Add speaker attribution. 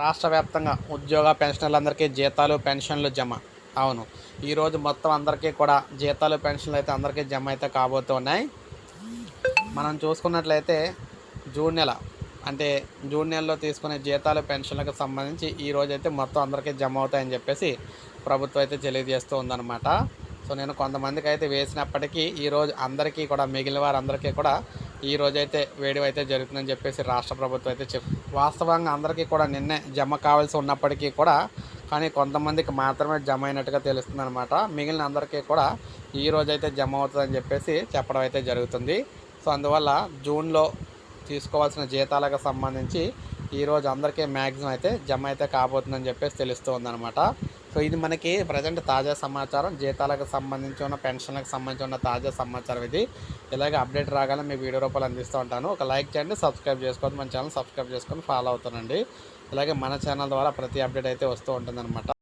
Speaker 1: రాష్ట్ర వ్యాప్తంగా ఉద్యోగ పెన్షనర్లందరికీ జీతాలు పెన్షన్లు జమ. అవును. ఈరోజు మొత్తం అందరికీ కూడా జీతాలు పెన్షన్లు అయితే అందరికీ జమ అయితే కాబోతున్నాయి మనం చూసుకున్నట్లయితే జూన్ నెల అంటే జూన్ నెలలో తీసుకునే జీతాలు పెన్షన్లకు సంబంధించి ఈ అయితే మొత్తం అందరికీ జమ అవుతాయని చెప్పేసి ప్రభుత్వం అయితే తెలియజేస్తూ ఉందన్నమాట. సో నేను కొంతమందికి అయితే వేసినప్పటికీ ఈరోజు అందరికీ కూడా మిగిలిన వారందరికీ కూడా ఈ రోజైతే వేడి అయితే జరుగుతుందని చెప్పేసి రాష్ట్ర ప్రభుత్వం అయితే చెప్ వాస్తవంగా అందరికీ కూడా నిన్నే జమ కావాల్సి ఉన్నప్పటికీ కూడా కానీ కొంతమందికి మాత్రమే జమ అయినట్టుగా తెలుస్తుంది అనమాట మిగిలిన అందరికీ కూడా ఈ రోజైతే జమ అవుతుందని చెప్పేసి చెప్పడం అయితే జరుగుతుంది. సో అందువల్ల జూన్లో తీసుకోవాల్సిన జీతాలకు సంబంధించి ఈరోజు అందరికీ మ్యాక్సిమం అయితే జమ అయితే కాబోతుందని చెప్పేసి తెలుస్తూ ఉందన్నమాట సో ఇది మనకి ప్రజెంట్ తాజా సమాచారం. జీతాలకు సంబంధించి ఉన్న పెన్షన్లకు సంబంధించి ఉన్న తాజా సమాచారం ఇది. ఇలాగే అప్డేట్ రాగానే మీ వీడియో రూపాయలు అందిస్తూ ఉంటాను. ఒక లైక్ చేయండి సబ్స్క్రైబ్ చేసుకోండి మన ఛానల్ సబ్స్క్రైబ్ చేసుకొని ఫాలో అవుతానండి. ఇలాగే మన ఛానల్ ద్వారా ప్రతి అప్డేట్ అయితే వస్తూ ఉంటుందన్నమాట.